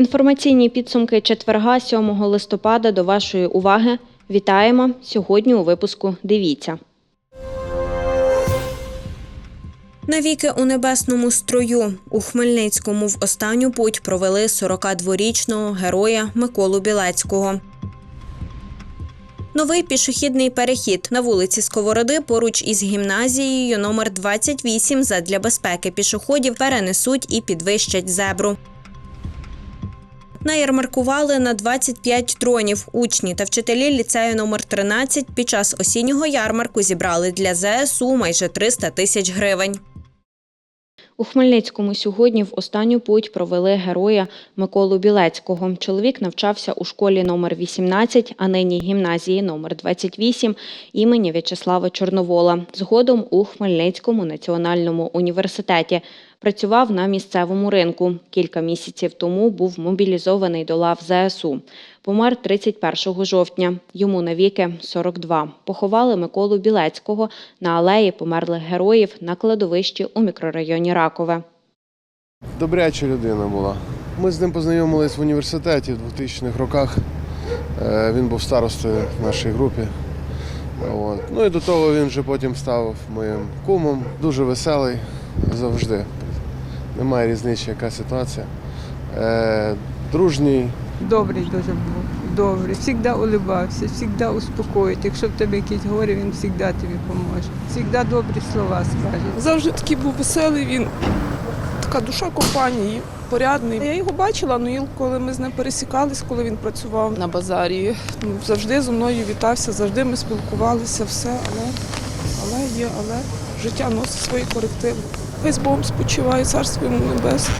Інформаційні підсумки четверга 7 листопада до вашої уваги. Вітаємо сьогодні у випуску. Дивіться. Навіки у небесному строю у Хмельницькому в останню путь провели 42-річного героя Миколу Білецького. Новий пішохідний перехід на вулиці Сковороди поруч із гімназією номер 28 задля безпеки пішоходів перенесуть і підвищать зебру. Наярмаркували на 25 дронів. Учні та вчителі ліцею номер 13 під час осіннього ярмарку зібрали для ЗСУ майже 300 тисяч гривень. У Хмельницькому сьогодні в останню путь провели героя Миколу Білецького. Чоловік навчався у школі номер 18, а нині гімназії номер 28 імені В'ячеслава Чорновола. Згодом у Хмельницькому національному університеті. Працював на місцевому ринку. Кілька місяців тому був мобілізований до лав ЗСУ. Помер 31 жовтня. Йому навіки 42. Поховали Миколу Білецького на алеї померлих героїв на кладовищі у мікрорайоні Ракове. Добряча людина була. Ми з ним познайомились в університеті в 2000-х роках. Е, Він був старостою в нашій групі. От. Ну і до того він вже потім став моїм кумом. Дуже веселий завжди. Немає різниці, яка ситуація. Е, Дружній, Добрий дуже був. Добрий. Всігда улибався, всігда успокоїть. Якщо в тебе якісь горе, він завжди тобі поможе. Всігда добрі слова скаже. Завжди такий був веселий, він така душа компанії, порядний. Я його бачила, ну коли ми з ним пересікались, коли він працював на базарі. Ну, завжди зі мною вітався, завжди ми спілкувалися, все, але, але є, але життя носить свої корективи. Весь Богом спочиває, царство йому небесне.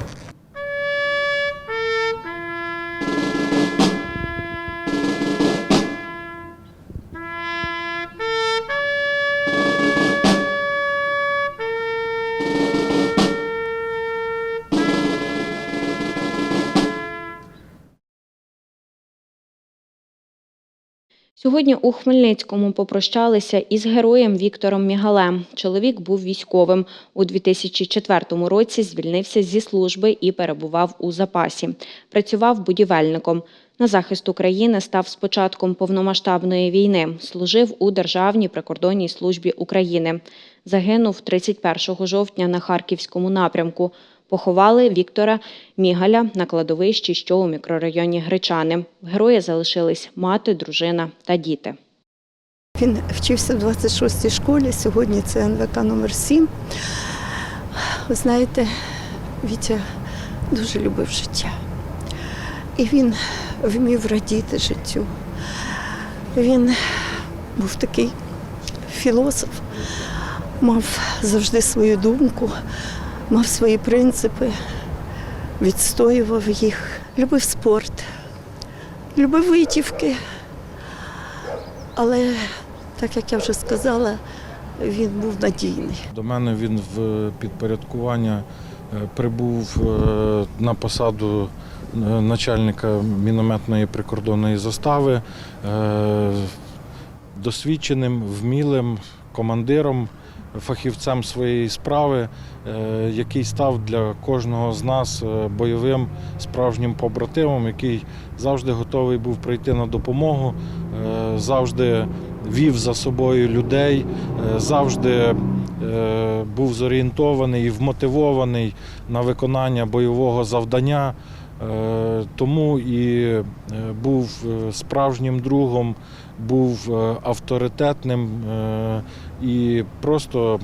Сьогодні у Хмельницькому попрощалися із героєм Віктором Мігалем. Чоловік був військовим. У 2004 році звільнився зі служби і перебував у запасі. Працював будівельником. На захист України став з початком повномасштабної війни. Служив у Державній прикордонній службі України. Загинув 31 жовтня на Харківському напрямку. Поховали Віктора Мігаля на кладовищі, що у мікрорайоні Гречани. В героя залишились мати, дружина та діти. Він вчився в 26-й школі, сьогодні це НВК номер 7 Ви знаєте, Вітя дуже любив життя. І він вмів радіти життю. Він був такий філософ, мав завжди свою думку, мав свої принципи, відстоював їх, любив спорт, любив витівки. Але, так як я вже сказала, він був надійний. До мене він в підпорядкування е, прибув е, на посаду е, начальника мінометної прикордонної застави досвідченим, вмілим командиром, фахівцем своєї справи, е, який став для кожного з нас е, бойовим справжнім побратимом, який завжди готовий був прийти на допомогу, е, завжди вів за собою людей, завжди був зорієнтований і вмотивований на виконання бойового завдання. Е, Тому і е, був е, справжнім другом, був авторитетним і просто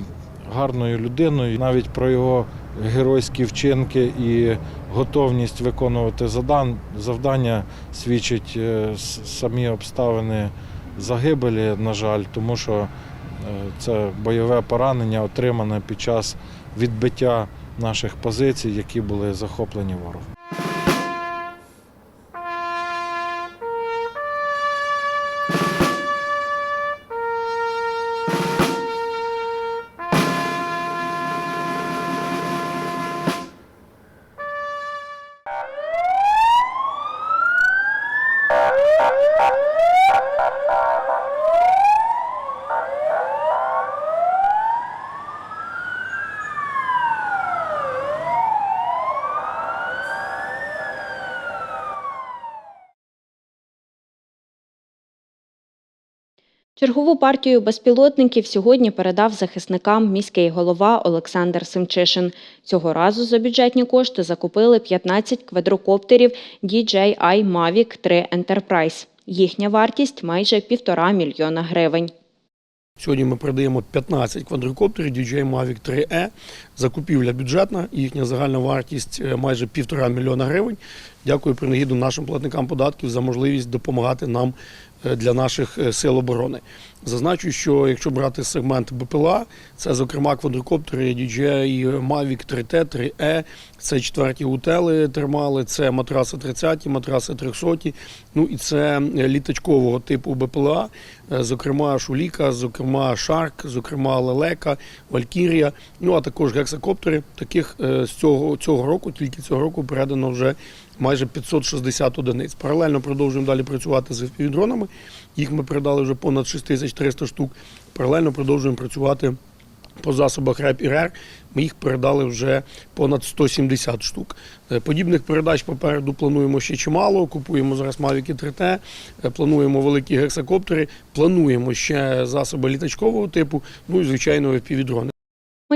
гарною людиною. Навіть про його геройські вчинки і готовність виконувати завдання свідчать е, самі обставини загибелі, на жаль, тому що це бойове поранення отримане під час відбиття наших позицій, які були захоплені ворогом. Чергову партію безпілотників сьогодні передав захисникам міський голова Олександр Семчишин. Цього разу за бюджетні кошти закупили 15 квадрокоптерів DJI Mavic 3 Enterprise. Їхня вартість майже півтора мільйона гривень. Сьогодні ми передаємо 15 квадрокоптерів DJI Mavic 3E. Закупівля бюджетна, їхня загальна вартість е, майже півтора мільйона гривень. Дякую принагіду нашим платникам податків за можливість допомагати нам для наших е, сил оборони. Зазначу, що якщо брати сегмент БПЛА, це зокрема квадрокоптери DJI Mavic 3T, 3E, це четверті утели термали, це матраси 30, матраси 300, ну і це літачкового типу БПЛА, е, зокрема Шуліка, зокрема Шарк, зокрема Лелека, Валькірія, ну а також гексакоптери. Таких е, з цього, цього року, тільки цього року передано вже майже 560 одиниць. Паралельно продовжуємо далі працювати з дронами. Їх ми передали вже понад 6300 штук. Паралельно продовжуємо працювати по засобах РЕП і РЕР. Ми їх передали вже понад 170 штук. Е, Подібних передач попереду плануємо ще чимало. Купуємо зараз Mavic 3T, е, плануємо великі гексакоптери, плануємо ще засоби літачкового типу, ну і звичайно FPV-дрони.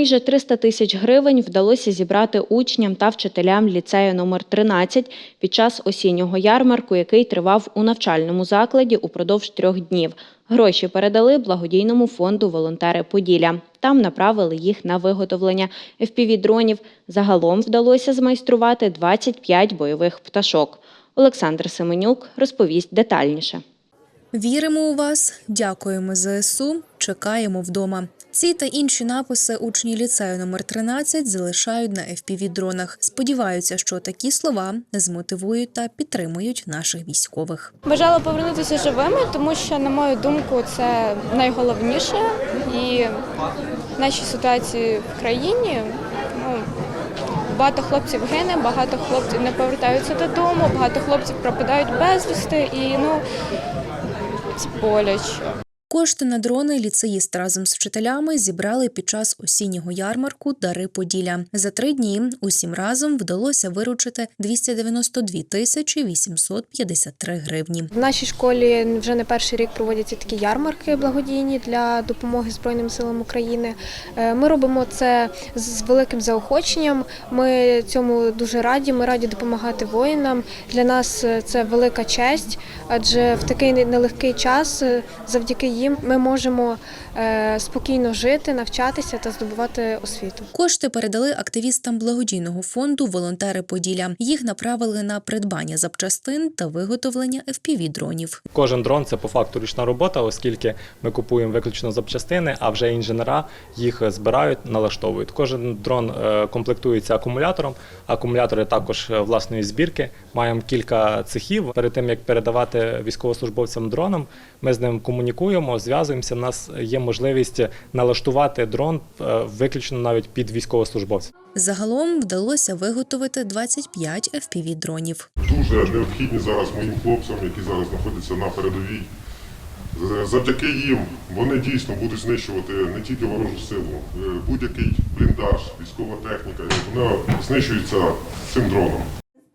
Майже 300 тисяч гривень вдалося зібрати учням та вчителям ліцею номер 13 під час осіннього ярмарку, який тривав у навчальному закладі упродовж трьох днів. Гроші передали благодійному фонду Волонтери Поділля. Там направили їх на виготовлення FPV-дронів. Загалом вдалося змайструвати 25 бойових пташок. Олександр Семенюк розповість детальніше. Віримо у вас, дякуємо ЗСУ, чекаємо вдома. Ці та інші написи учні ліцею номер 13 залишають на FPV-дронах. Сподіваються, що такі слова змотивують та підтримують наших військових. Бажала повернутися живими, тому що, на мою думку, це найголовніше. І в нашій ситуації в країні ну, багато хлопців гине, багато хлопців не повертаються додому, багато хлопців пропадають безвісти і ну боляче. Кошти на дрони ліцеїст разом з вчителями зібрали під час осіннього ярмарку Дари Поділля. За три дні усім разом вдалося виручити 292 тисячі 853 гривні. В нашій школі вже не перший рік проводяться такі ярмарки благодійні для допомоги Збройним силам України. Е, Ми робимо це з великим заохоченням. Ми цьому дуже раді. Ми раді допомагати воїнам. Для нас е, це велика честь, адже в такий нелегкий час е, завдяки їм ми можемо е, спокійно жити, навчатися та здобувати освіту. Кошти передали активістам благодійного фонду Волонтери Поділля. Їх направили на придбання запчастин та виготовлення FPV-дронів. Кожен дрон це по факту ручна робота, оскільки ми купуємо виключно запчастини, а вже інженера їх збирають, налаштовують. Кожен дрон е, комплектується акумулятором. Акумулятори також е, власної збірки. Маємо кілька цехів. Перед тим як передавати військовослужбовцям дронам, ми з ним комунікуємо, зв'язуємося. У нас є можливість налаштувати дрон е, виключно навіть під військовослужбовця. Загалом вдалося виготовити 25 FPV-дронів. дуже необхідні зараз моїм хлопцям, які зараз знаходяться на передовій. Завдяки їм вони дійсно будуть знищувати не тільки ворожу силу, е, будь-який бліндаж, військова техніка, вона знищується цим дроном.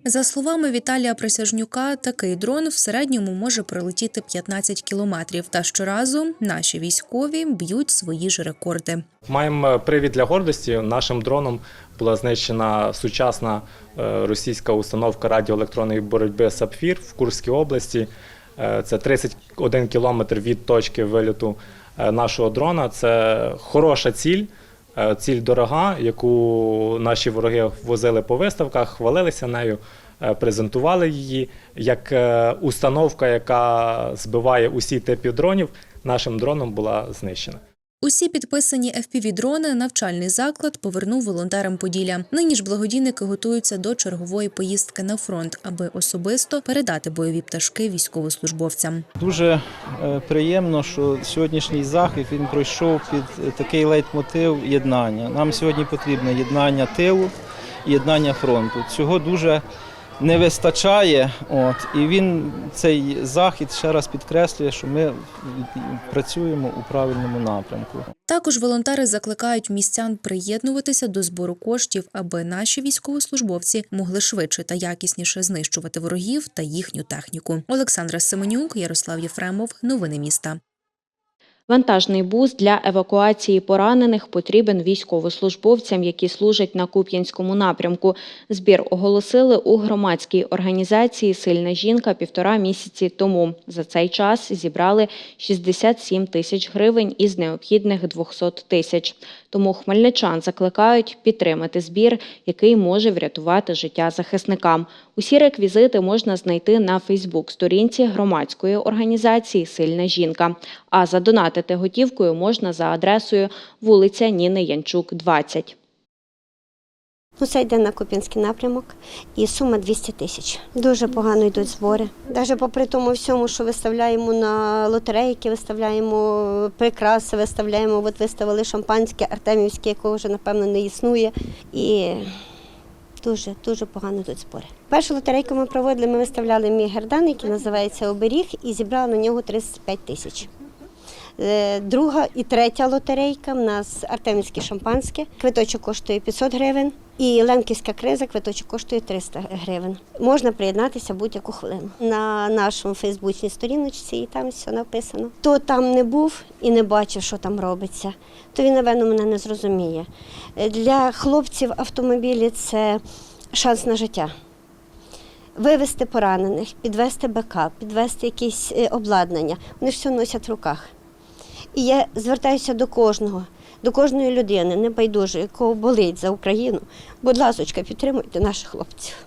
За словами Віталія Присяжнюка, такий дрон в середньому може пролетіти 15 кілометрів. Та щоразу наші військові б'ють свої ж рекорди. Маємо привід для гордості. Нашим дроном була знищена сучасна е, російська установка радіоелектронної боротьби Сапфір в Курській області. Е, Це 31 кілометр від точки виліту е, нашого дрона. Це хороша ціль. Е, Ціль дорога, яку наші вороги возили по виставках, хвалилися нею, е, презентували її як е, установка, яка збиває усі типи дронів. Нашим дроном була знищена. Усі підписані FPV-дрони навчальний заклад повернув волонтерам Поділля. Нині ж благодійники готуються до чергової поїздки на фронт, аби особисто передати бойові пташки військовослужбовцям. Дуже е, приємно, що сьогоднішній захід він пройшов під е, такий лейтмотив єднання. Нам сьогодні потрібне єднання тилу, єднання фронту. Цього дуже не вистачає. От і він цей захід ще раз підкреслює, що ми працюємо у правильному напрямку. Також волонтери закликають містян приєднуватися до збору коштів, аби наші військовослужбовці могли швидше та якісніше знищувати ворогів та їхню техніку. Олександра Семенюк, Ярослав Єфремов. Новини міста. Вантажний бус для евакуації поранених потрібен військовослужбовцям, які служать на Куп'янському напрямку. Збір оголосили у громадській організації Сильна жінка півтора місяці тому. За цей час зібрали 67 тисяч гривень із необхідних 200 тисяч. Тому хмельничан закликають підтримати збір, який може врятувати життя захисникам. Усі реквізити можна знайти на Фейсбук-сторінці громадської організації Сильна жінка. А задонатити готівкою можна за адресою вулиця Ніни Янчук, 20. Ну, йде на Куп'янський напрямок і сума 200 тисяч. Дуже погано йдуть збори. Навіть попри тому всьому, що виставляємо на лотерейки, виставляємо прикраси, виставляємо, от виставили шампанське Артемівське, якого вже напевно не існує. І дуже дуже погано йдуть збори. Першу лотерейку ми проводили, ми виставляли мій гердан, який називається Оберіг, і зібрали на нього 35 тисяч. Е, Друга і третя лотерейка в нас Артемівське шампанське. Квиточок коштує 500 гривень. І Лемківська криза квиточок коштує 300 гривень. Можна приєднатися будь-яку хвилину. На нашому фейсбучній сторіночці і там все написано. Хто там не був і не бачив, що там робиться, то він, напевно, мене не зрозуміє. Е, Для хлопців автомобілі це шанс на життя. Вивезти поранених, підвести бекап, підвести якісь е, обладнання. Вони ж все носять в руках. І я звертаюся до кожного, до кожної людини, небайдужої, якого болить за Україну. Будь ласочка, підтримуйте наших хлопців.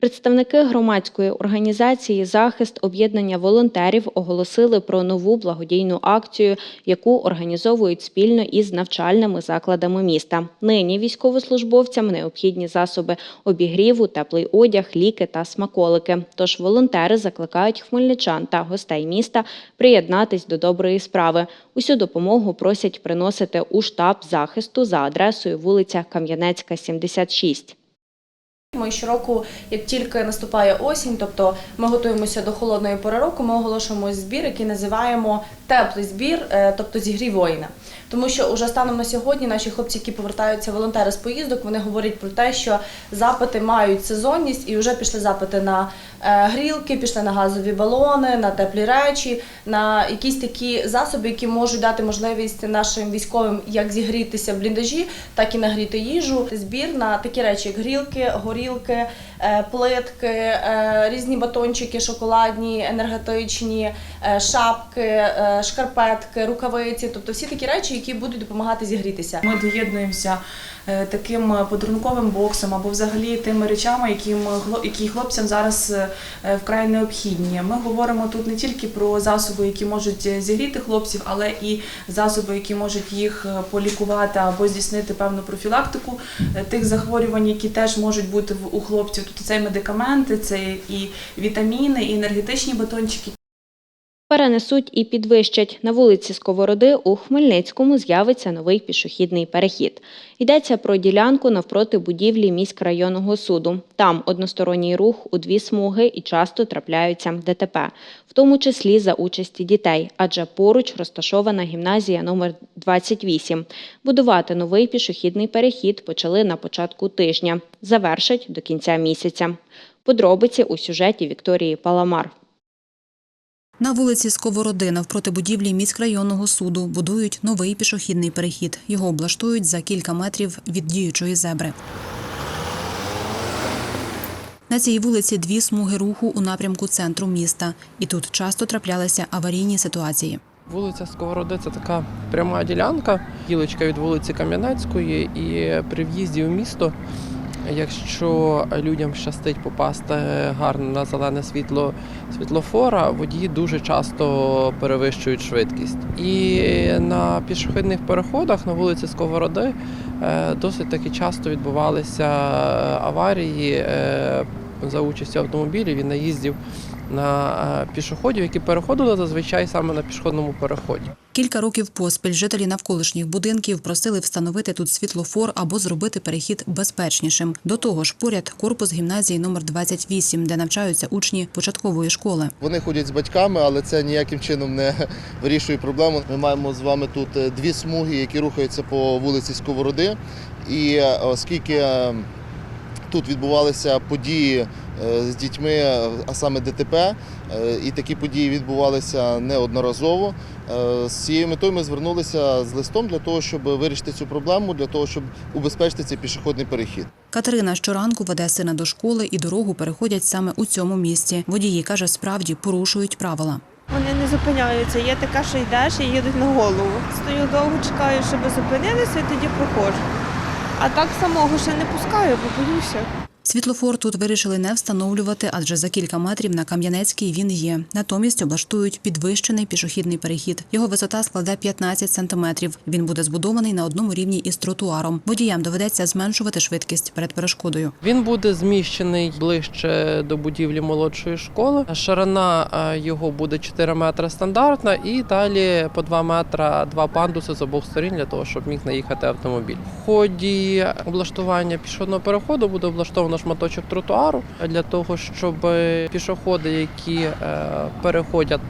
Представники громадської організації Захист об'єднання волонтерів оголосили про нову благодійну акцію, яку організовують спільно із навчальними закладами міста. Нині військовослужбовцям необхідні засоби обігріву, теплий одяг, ліки та смаколики. Тож волонтери закликають хмельничан та гостей міста приєднатись до доброї справи. Усю допомогу просять приносити у штаб захисту за адресою вулиця Кам'янецька, 76. Ми щороку, як тільки наступає осінь, тобто ми готуємося до холодної пори року, ми оголошуємо збір, який називаємо теплий збір, е, тобто зігрій воїна. Тому що уже станом на сьогодні наші хлопці, які повертаються волонтери з поїздок, вони говорять про те, що запити мають сезонність, і вже пішли запити на е, грілки, пішли на газові балони, на теплі речі, на якісь такі засоби, які можуть дати можливість нашим військовим як зігрітися в бліндажі, так і нагріти їжу. Збір на такі речі, як грілки, горілки, е, плитки, е, різні батончики, шоколадні, енергетичні, шапки, шкарпетки, рукавиці, тобто всі такі речі, які будуть допомагати зігрітися. Ми доєднуємося е, таким подарунковим боксом або взагалі тими речами, які, хлопцям зараз е, вкрай необхідні. Ми говоримо тут не тільки про засоби, які можуть е, зігріти хлопців, але і засоби, які можуть їх е, полікувати або здійснити певну профілактику е, тих захворювань, які теж можуть бути у хлопців. Тобто це і медикаменти, це і вітаміни, і енергетичні батончики. Перенесуть і підвищать. На вулиці Сковороди у Хмельницькому з'явиться новий пішохідний перехід. Йдеться про ділянку навпроти будівлі міськрайонного суду. Там односторонній рух у дві смуги і часто трапляються ДТП, в тому числі за участі дітей, адже поруч розташована гімназія номер 28. Будувати новий пішохідний перехід почали на початку тижня. Завершать до кінця місяця. Подробиці у сюжеті Вікторії Паламар. На вулиці Сковороди навпроти будівлі міськрайонного суду будують новий пішохідний перехід. Його облаштують за кілька метрів від діючої зебри. На цій вулиці дві смуги руху у напрямку центру міста. І тут часто траплялися аварійні ситуації. Вулиця Сковороди це така пряма ділянка, гілочка від вулиці Кам'янецької, і при в'їзді в місто, якщо людям щастить попасти гарно на зелене світло світлофора, водії дуже часто перевищують швидкість. І на пішохідних переходах на вулиці Сковороди е, досить таки часто відбувалися аварії е, за участю автомобілів і наїздів на е, пішоходів, які переходили зазвичай саме на пішохідному переході. Кілька років поспіль жителі навколишніх будинків просили встановити тут світлофор або зробити перехід безпечнішим. До того ж, поряд корпус гімназії номер 28, де навчаються учні початкової школи. Вони ходять з батьками, але це ніяким чином не вирішує проблему. Ми маємо з вами тут е, дві смуги, які рухаються по вулиці Сковороди. І е, оскільки тут відбувалися події з дітьми, а саме ДТП, е, і такі події відбувалися неодноразово. Е, З цією метою ми звернулися з листом для того, щоб вирішити цю проблему, для того, щоб убезпечити цей пішохідний перехід. Катерина щоранку веде сина до школи і дорогу переходять саме у цьому місці. Водії каже, справді порушують правила. Вони не зупиняються. Є така, що йдеш і їдуть на голову. Стою довго, чекаю, щоб зупинилися, і тоді проходжу. А так самого ще не пускаю, бо боюся. Світлофор тут вирішили не встановлювати, адже за кілька метрів на Кам'янецькій він є. Натомість облаштують підвищений пішохідний перехід. Його висота складе 15 сантиметрів. Він буде збудований на одному рівні із тротуаром. Водіям доведеться зменшувати швидкість перед перешкодою. Він буде зміщений ближче до будівлі молодшої школи. Ширина е, його буде 4 метри стандартна, і далі по 2 метра два пандуси з обох сторін для того, щоб міг наїхати автомобіль. В ході облаштування пішохідного переходу буде облаштовано шматочок тротуару для того, щоб пішоходи, які е, переходять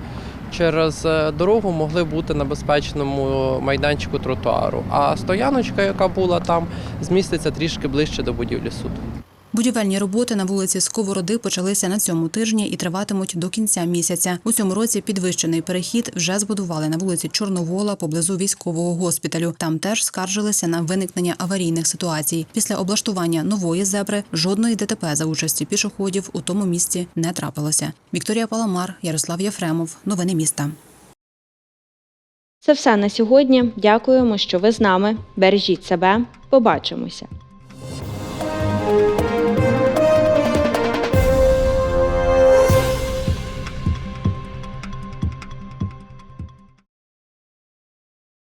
через е, дорогу, могли бути на безпечному майданчику тротуару. А стояночка, яка була там, зміститься трішки ближче до будівлі суду. Будівельні роботи на вулиці Сковороди почалися на цьому тижні і триватимуть до кінця місяця. У цьому році підвищений перехід вже збудували на вулиці Чорновола поблизу військового госпіталю. Там теж скаржилися на виникнення аварійних ситуацій. Після облаштування нової зебри жодної ДТП за участі пішоходів у тому місці не трапилося. Вікторія Паламар, Ярослав Єфремов. Новини міста. Це все на сьогодні. Дякуємо, що ви з нами. Бережіть себе. Побачимося.